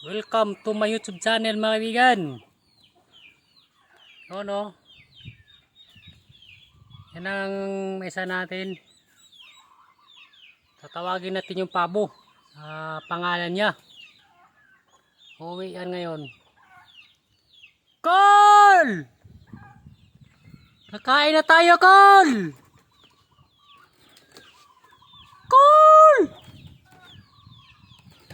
Welcome to my YouTube channel mga kaibigan. O no. Yan ang isa natin. Tatawagin natin yung pabo. sa pangalan niya. Uwi yan ngayon. Call! Kakain na tayo! Call!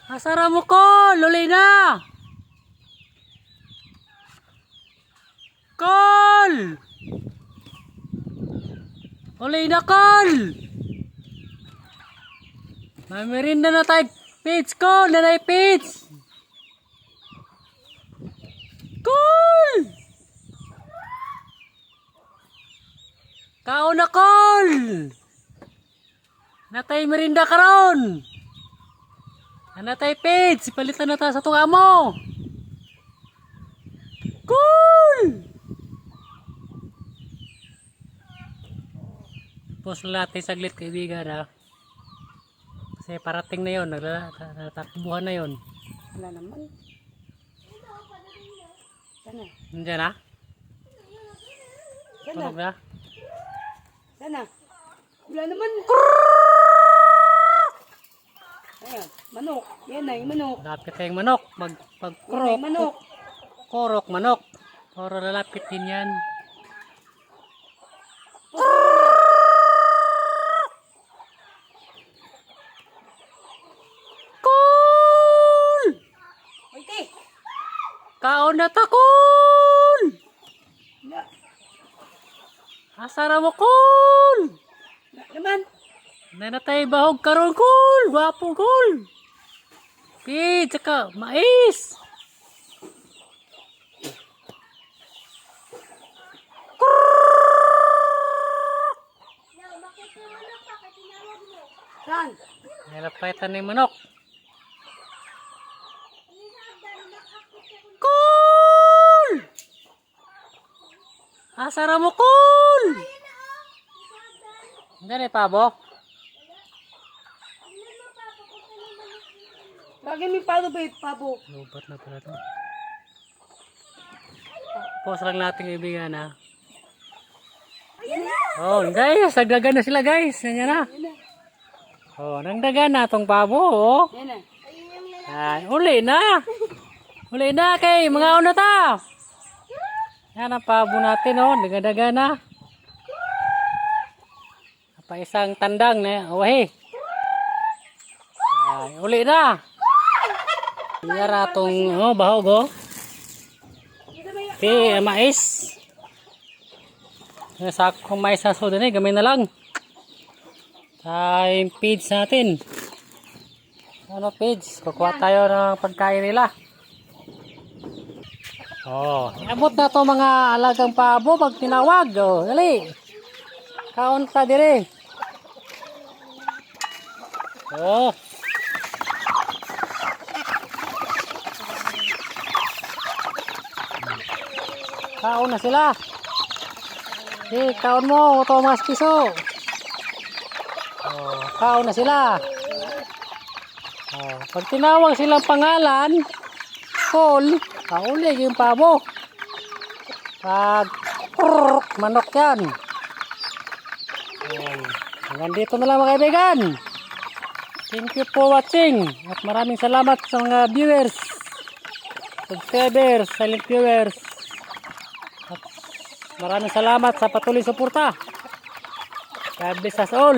Asara mo, Call! Uli na! Call! Uli na, Call! Mamirinda na tayo, Pitch, Call! Nanay, Pitch! Call! Kao na, Call! Natay merinda karon. Natay Pitch, palitan na ta sa tunga mo. Cool! Pus natin saglit kaibigan ha. Kasi parating na yun, nagtatakbuhan na yun. Wala naman. Sana. Nandiyan ha? Sana. Tunog na? Sana. Wala naman. Ayan. Manok. Yan na yung manok. Lapit tayong manok. Mag, pagkurok. manok. Kurok, manok. Puro lalapit din yan. Cool! Oy, te. Kaon na ta, cool! Asara mo, cool! Naman. Nanatay bahog karon, cool! Wapo, cool! Pi, tsaka mais! Saan? Nilapaitan ni manok. Cool! Asara mo, cool! Hindi pabo. Lagi may palo ba pabo? Lubat na pala to. Pause lang natin kaibigan ha. Oh, guys, nagdagan na sila guys. Yan na. Oh, nagdagan na tong pabo. Oh. Yan na. Uli na. Uli na kay mga una ta. Yan ang pabo natin oh, daga-daga na. Pa isang tandang na, oh hey. Ay, uli na. Yara tong oh, bahog oh. Ti mais. Yung sakong mais sa soda na, gamay na lang. Time feeds natin. Ano page? Kukuha tayo ng pagkain nila. Oh, abot na to mga alagang pabo pag tinawag. Oh, dali. Kaon ta dire. Oh. Kaon na sila. Di, kaon mo, Thomas Kiso. Oh, kaon na sila. Oh, pag tinawag silang pangalan, call, kaulig yung pabo. Pag prrrr, manok yan. Ayan. Hanggang dito na lang mga kaibigan. Thank you for watching. At maraming salamat sa mga viewers, subscribers, silent viewers. At maraming salamat sa patuloy suporta. God bless us all.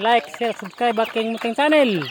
like, share, subscribe aking muting channel.